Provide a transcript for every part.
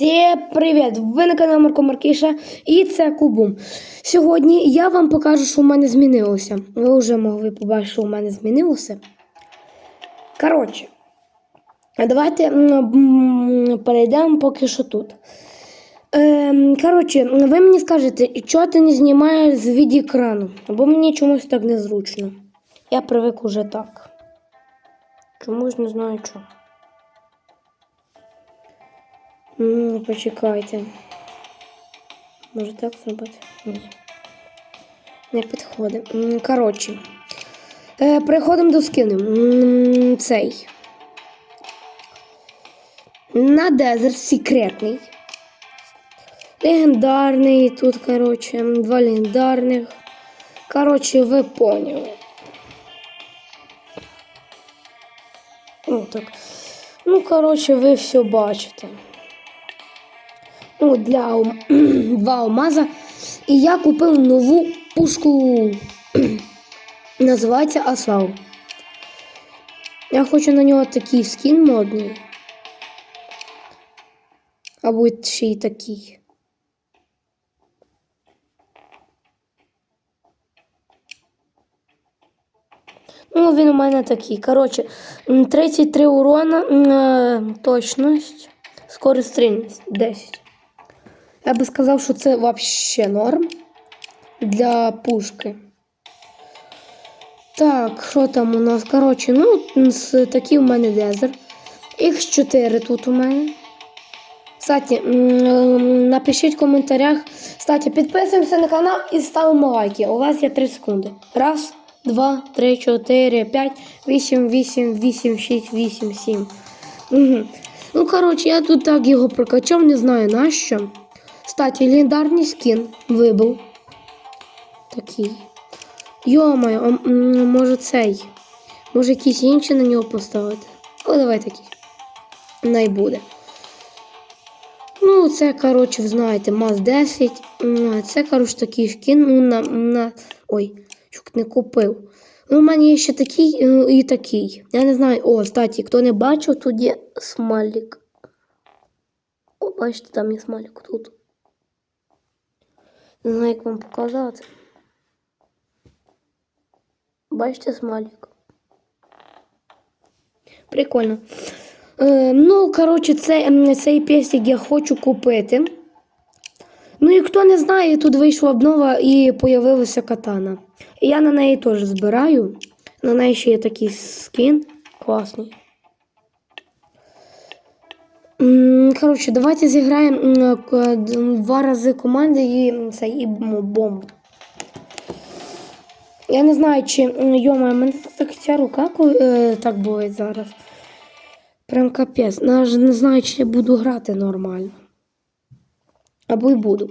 Всім привіт! Ви на каналі Марко Маркіша і це Кубум. Сьогодні я вам покажу, що у мене змінилося. Ви вже могли побачити, що у мене змінилося. Коротше, давайте перейдемо поки що тут. Ем, коротше, ви мені скажете, чого ти не знімаєш з від екрану? Бо мені чомусь так незручно. Я привик уже так. Чомусь не знаю чого. М, Почекайте. Може так зробити? Ні. Не підходить. Коротше. Е, Переходимо до скину. Цей. На дезерт секретний. Легендарний. Тут, коротше, два легендарних. Коротше, ви поняли. Ну, так. Ну, коротше, ви все бачите ну, для два алмаза. І я купив нову пушку. Називається Асау. Я хочу на нього такий скін модний. Або ще й такий. Ну, він у мене такий. Коротше, м, 33 урона, е, точність, скорість стрільність 10. Я би сказав, що це взагалі норм для пушки. Так, що там у нас? Коротше, ну, такий у мене дезер. Х4 тут у мене. Кстати, напишіть в коментарях. Кстати, підписуємося на канал і ставимо лайки. У вас є 3 секунди. Раз, два, три, чотири, п'ять, вісім, вісім, вісім, шість, вісім, сім. Угу. Ну, коротше, я тут так його прокачав, не знаю нащо. Кстати, легендарний скін вибив. Такий. Йомаю, а може цей. Може якийсь інший на нього поставити. О, давай такий. Най буде. Ну, це, коротше, ви знаєте, МАЗ 10. Це, коротше, такий скін. Ну, на, на... Ой, чуть не купив. Ну, у мене є ще такий і такий. Я не знаю. О, кстати, хто не бачив, тут є смайлик. О, бачите, там є смайлик тут. Не знаю, як вам показати. Бачите смайлик? Прикольно. Е, ну, коротше, це, цей пестик я хочу купити. Ну і хто не знає, тут вийшла обнова і появилася катана. Я на неї теж збираю. На неї ще є такий скін. Класний. Коротше, давайте зіграємо к- д- два рази команди і це і бомбу. Я не знаю, чи йома, мене так ця рука е, так болить зараз. Прям капець. Навіть не знаю, чи я буду грати нормально. Або й буду.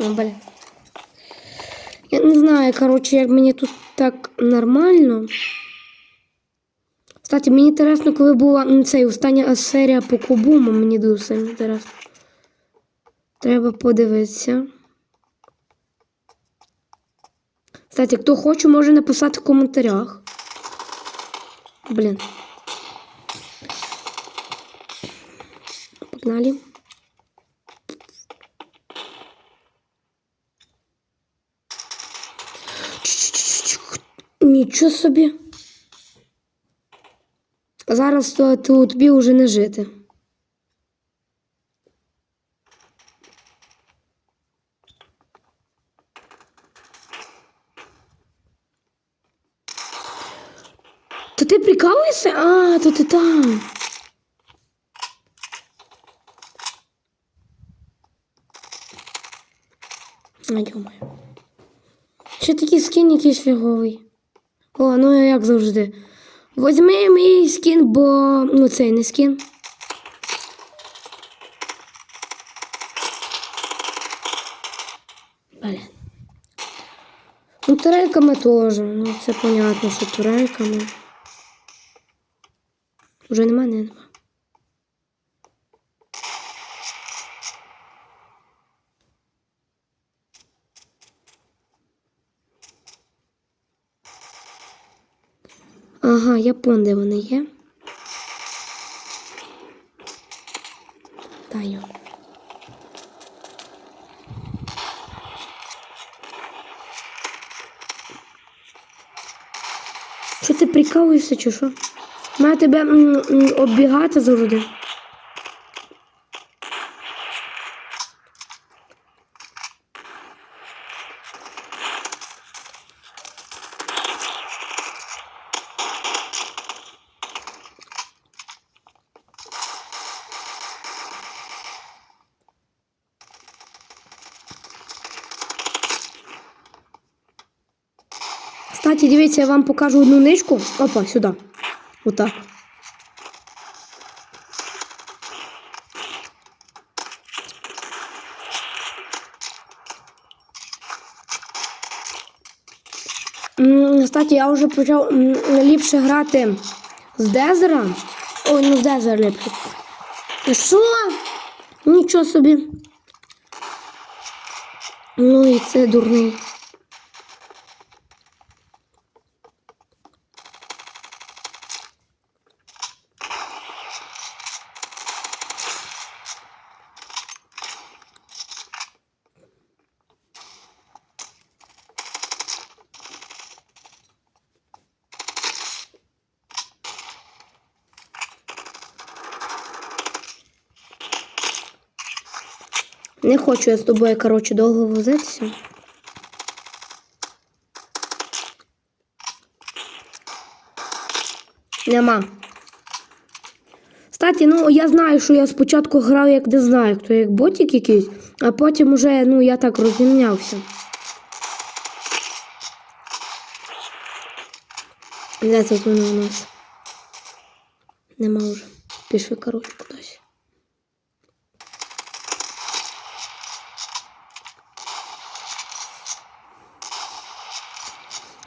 О, бля. Я не знаю, коротше, як мені тут так нормально. Кстати, мені інтересно, коли була м, цей остання серія по кубуму, мені дуже інтересно. Треба подивитися. Кстати, хто хоче, може написати в коментарях. Блін. Погнали. Нічого собі. Зараз то, то тобі вже не жити. То ти прикалуєшся? А, то ти там. А, йомаю. Ще такий скін якийсь фіговий. О, ну як завжди. Возьми мій скін, бо ну цей не скін. Блін. Ну, турельками теж. Ну, це понятно, що турельками. Уже нема, не, нема. Ага, я пон, де вони є. Таю. Що ти прикалуєшся, чи що? Має тебе оббігати завжди. Кстати, дивіться, я вам покажу одну ничку. Опа, сюди. Отак. Кстати, я вже почав ліпше грати з Дезера. Ой, ну з Дезера ліпше. Що? Нічого собі. Ну і це дурний. Не хочу я з тобою, коротше, довго возитися. Нема. Кстати, ну я знаю, що я спочатку грав як не знаю, хто як ботик якийсь, а потім уже, ну, я так розімнявся. Де тут воно у нас? Нема вже. Пішли, коротше, кудись.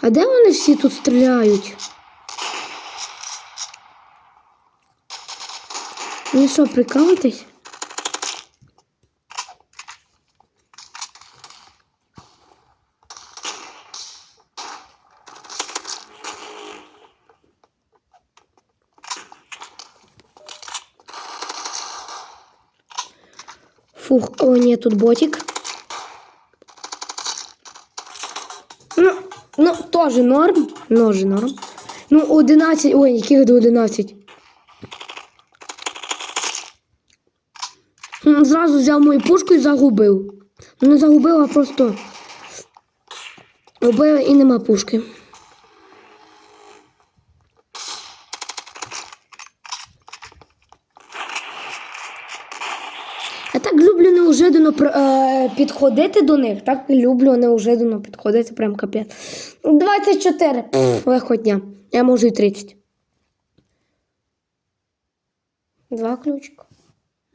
А де вони всі тут стріляють? Ну що, прикалуєтесь? Фух, о, ні, тут ботик. Ну, ну, тоже норм. Ножи норм. Ну, 11. Ой, яких до 11. Зразу взяв мою пушку і загубив. Ну, не загубив, а просто убив і нема пушки. Я так люблю неожиданно пр- е, підходити до них. Так люблю неожиданно підходити, прям капець. 24. Пф, легко дня. Я можу і 30. Два ключика.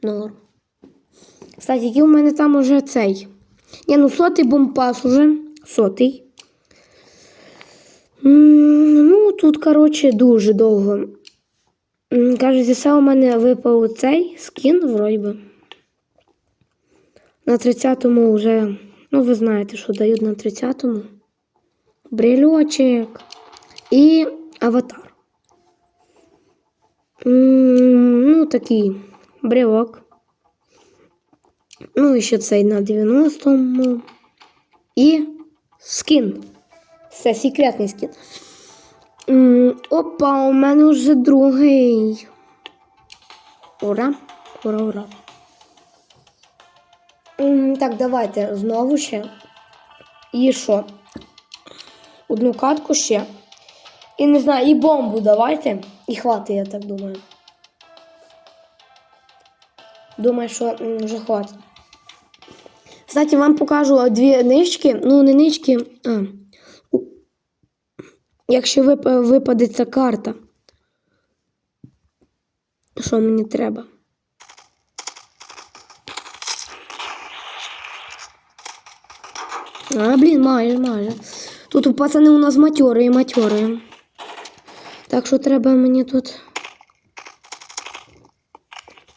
Норм. Кстати, який у мене там уже цей. Ні, ну сотий бомпас уже. Сотий. Ну, тут, коротше, дуже довго. Кажуть, все у мене випав цей скін, вроді би. На 30-му вже, ну ви знаєте, що дають на 30-му. Брельочек і аватар. Ну, такий брелок. Ну, і ще цей на 90-му. І скін. Це секретний скін. Опа, у мене вже другий. Ура! Ура, ура. Так, давайте знову ще. І що? Одну катку ще. І не знаю, і бомбу давайте. І хватить, я так думаю. Думаю, що вже хватить. Кстати, вам покажу дві нички. Ну, не нички. А. Якщо вип... випаде ця карта. Що мені треба? А, блін, майже, майже. Тут пацани у нас і матьори. Так що треба мені тут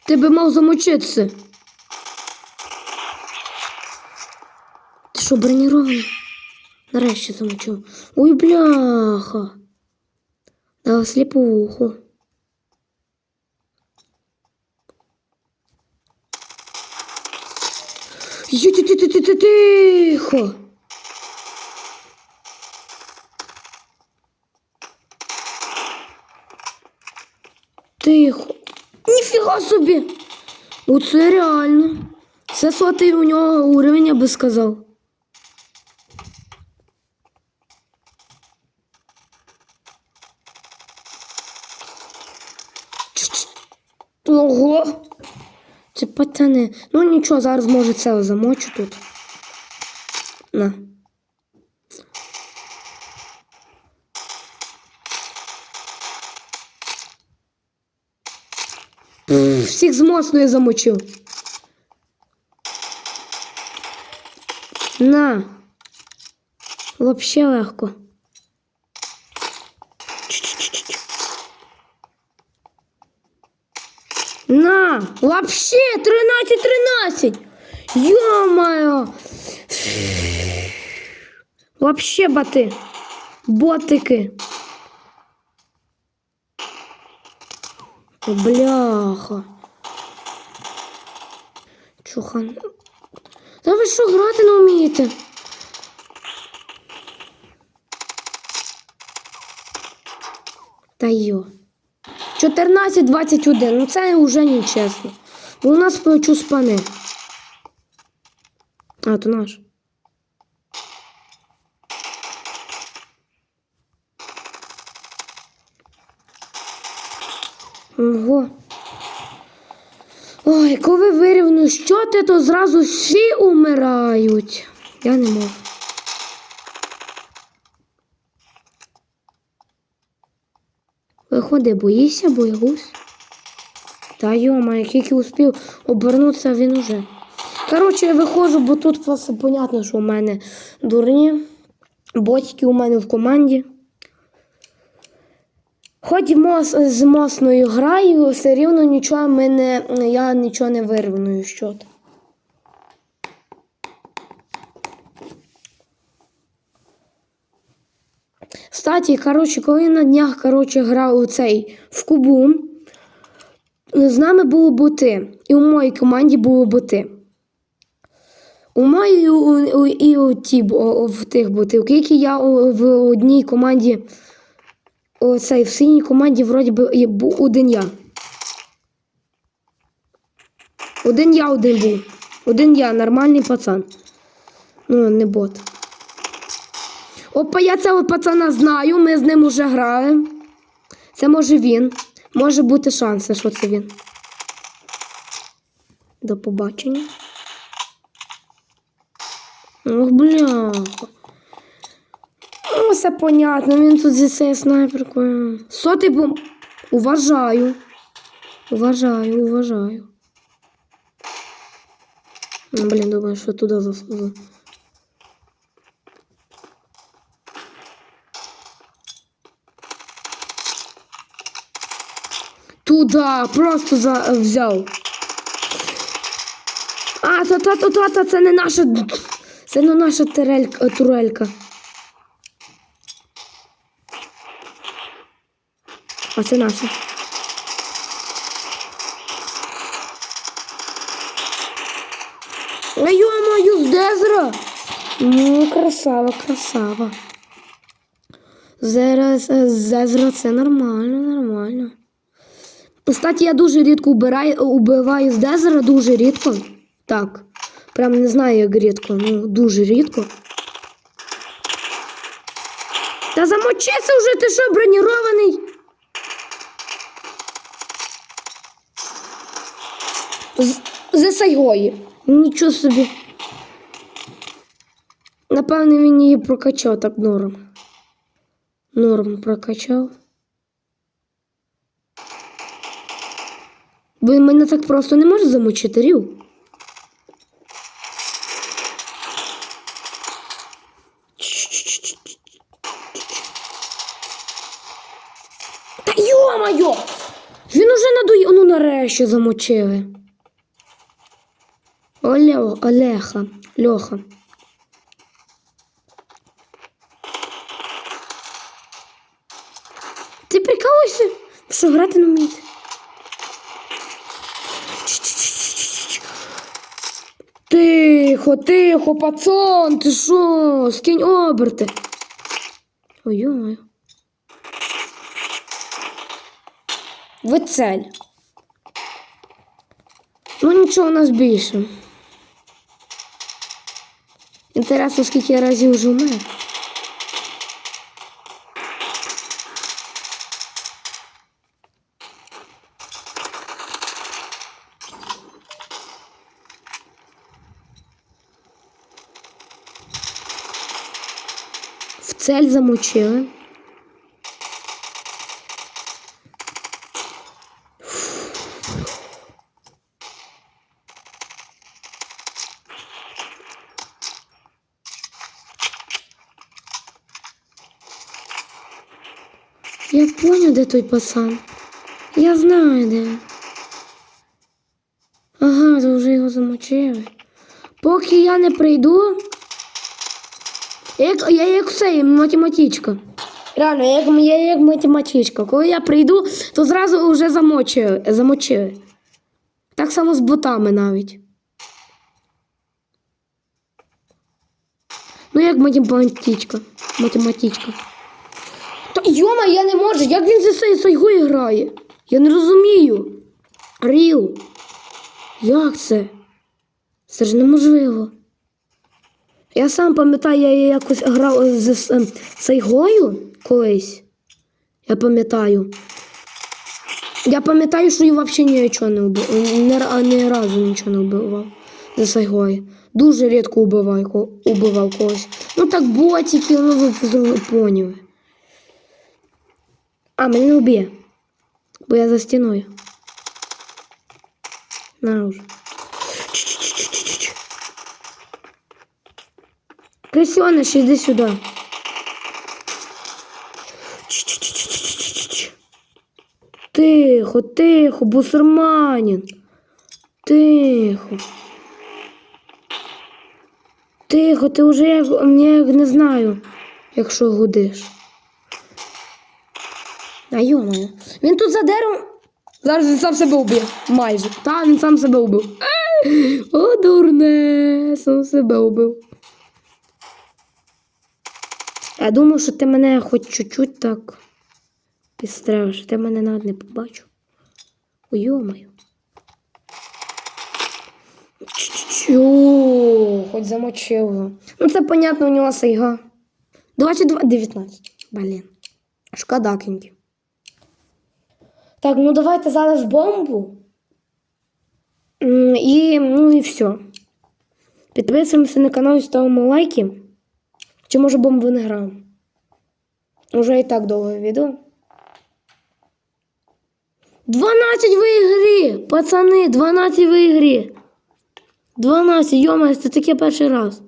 Ти би мав замочитися. Ти що, бронірований? Нарешті замочив. Ой, бляха. Дала сліповуху. Тихо. Тихо. Ніфіга собі. Оце реально. Це сотий у нього уровень, я би сказав. Ого. Це пацани. Ну нічого, зараз може це замочу тут. На. Всіх з моцною замочив. На. Вообще легко. На! Вообще 13-13! Ё-моё! Вообще боти. Ботики. О, Бляха. Чухан. Та ви що грати не вмієте? Та йо. 14-21. Ну це вже не чесно. Бо у нас плачу спани. А, то наш. Ого. Ой, коли вирівну, що ти, то зразу всі умирають. Я не можу. Виходи, боїшся, боягусь. Та йома, як тільки успів обернутися, він уже. Коротше, я виходжу, бо тут просто понятно, що у мене дурні. Ботики у мене в команді. Хоч мос, з мосною граю, все рівно нічого мене, я нічого не вирівную щот. Кстати, коротше, коли на днях коротше, грав у цей в кубу, з нами було боти. І у моїй команді було боти. У моїй і у, у, і у ті, бо- в тих ботів. Тільки я у- в одній команді, о, цей, в синій команді вроді би був один я. Один я один був. Один я, нормальний пацан. Ну, не бот. Опа, я цього пацана знаю, ми з ним уже грали. Це може він. Може бути шанси, що це він. До побачення. Ох, бля. Ну, все понятно, він тут зі цією снайперкою. Сотий бомб. Уважаю. Уважаю, уважаю. Ну, блін, думаю, що туди засунули. Туда, просто за, взяв. А, та та та та, та це не наша. Це не наша турелька. А це наша. А ё-моё, з Дезра! Ну, красава, красава. Зараз е, Зезра це нормально, нормально. Кстати, я дуже рідко убираю, убиваю з Дезера, дуже рідко. Так. Прям не знаю, як рідко, ну дуже рідко. Та замочися вже, ти що, бронірований? З, з Сайгої. Нічого собі. Напевно, він її прокачав так норм. Норм прокачав. Він мене так просто не може замочити рів. Та йо-моє! Він уже надує. Ну нарешті замочили. Олео, Олеха, Льоха. Ти прикалуєшся? Що грати не вмієте? Тихо, тихо, пацан, ти що? Скинь оберти. Ой-ой. Ви цель. Ну нічого у нас більше. Інтересно, скільки я разів вже вмер. В цель замочили. Я понял, де той пацан. Я знаю, де. Ага, то вже його замочили. Поки я не прийду. Як, я як цей математичка. Реально, я як, я як математичка. Коли я прийду, то зразу вже замочили. замочили. Так само з ботами навіть. Ну, як математичка. Математичка. Йома, я не можу. Як він зі цією сайгою грає? Я не розумію. Ріл. Як це? Це ж неможливо. Я сам пам'ятаю, я якось грав з, з, ем, Сайгою колись. Я пам'ятаю. Я пам'ятаю, що я взагалі нічого не вбив. Ні, разу нічого не вбивав за Сайгою. Дуже рідко убивав, убивав когось. Ну так ботики, ну ви поняли. А, мене не вб'є. Бо я за стіною. На уже. Крысеныш, иди сюда. Тихо, тихо, бусурманин. Тихо. Тихо, ти вже як, я не знаю, якщо гудиш. А йомаю. Він тут за деревом. Зараз він сам себе вб'є. Майже. Та, він сам себе вбив. Е, О, дурне, сам себе вбив. Я думаю, що ти мене хоч чуть-чуть так підстрелиш. Ти мене навіть не побачив. Ой, йомаю. Чу, хоч замочив його. Ну, це понятно, у нього сайга. 22, 19. Блін. Шкода кіньки. Так, ну давайте зараз бомбу. І, ну і все. Підписуємося на канал і ставимо лайки. Чи може бомбу не граємо? Уже і так довге відео. 12 в ігрі! Пацани, 12 в ігрі. 12, йома, це таке перший раз.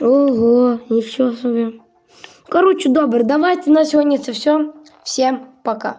Ого, нічого собі. Коротше, добре, давайте на сьогодні це все. Всім пока.